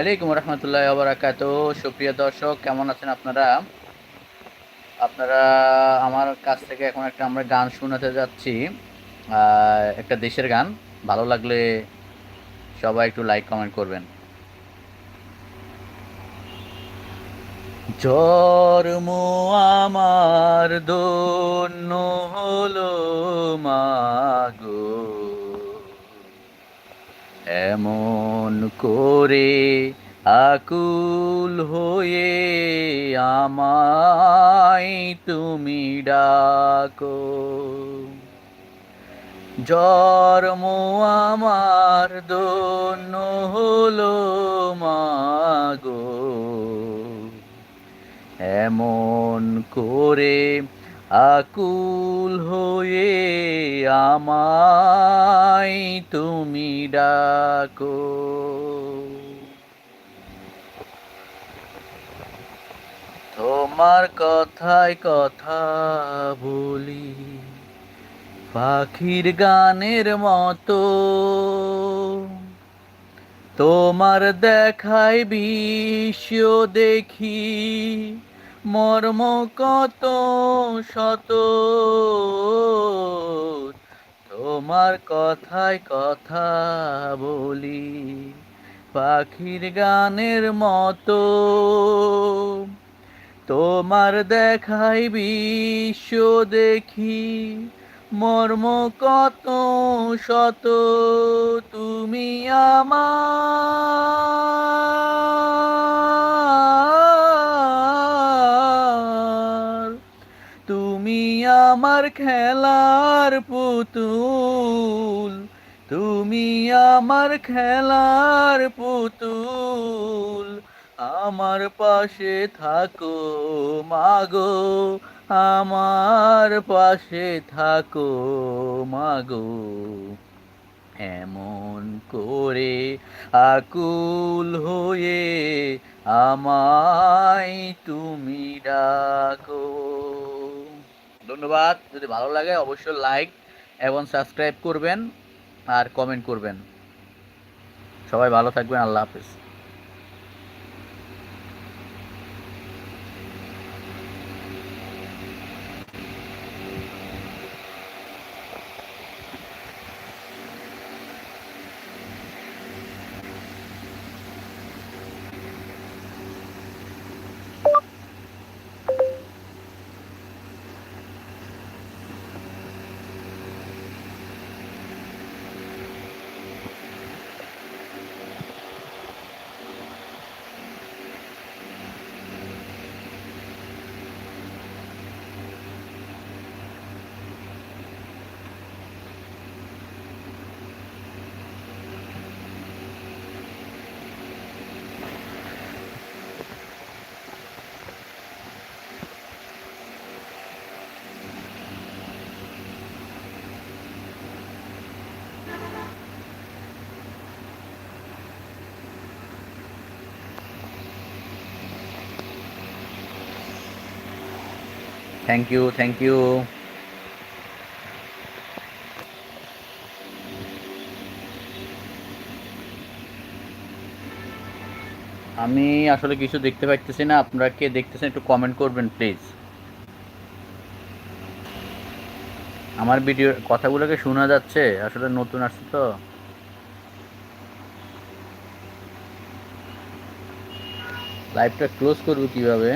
আলাইকুম রহমতুল্লাহ আবরাকাত সুপ্রিয় দর্শক, কেমন আছেন আপনারা? আপনারা আমার কাছ থেকে এখন একটা আমরা গান শোনাতে যাচ্ছি একটা দেশের গান। ভালো লাগলে সবাই একটু লাইক, কমেন্ট করবেন। জন্ম আমার দন্য হলো মাগো। এমন করে আকুল হয়ে আমায় তুমি ডাকো। জন্ম আমার দন্য হলো মাগো। এমন করে আকুল হয়ে আমায় তুমি ডাকো। তোমার কথায় কথা বলি, পাখির গানের মতো। তোমার দেখায় বিশ্ব দেখি মর্ম কত শত? তোমার কথায় কথা বলি, পাখির গানের মতো। তোমার দেখাই বিশ্ব দেখি, মর্ম কত শত? তুমি আমার আমার খেলার পুতুল, তুমি আমার খেলার পুতুল। আমার পাশে থাকো মাগো, আমার পাশে থাকো মাগো। এমন করে আকুল হয়ে আমায় তুমি ডাকো। ধন্যবাদ। যদি ভালো লাগে, অবশ্যই লাইক এবং সাবস্ক্রাইব করবেন আর কমেন্ট করবেন। সবাই ভালো থাকবেন, আল্লাহ হাফিজ। থ্যাংক ইউ থ্যাংক ইউ আমি আসলে কিছু দেখতে পাইতেছি না, আপনারা কে দেখতেছেন একটু কমেন্ট করবেন প্লিজ আমার ভিডিও কথাগুলোকে শোনা যাচ্ছে, আসলে নতুন আসছে তো। লাইভটা ক্লোজ করব কীভাবে?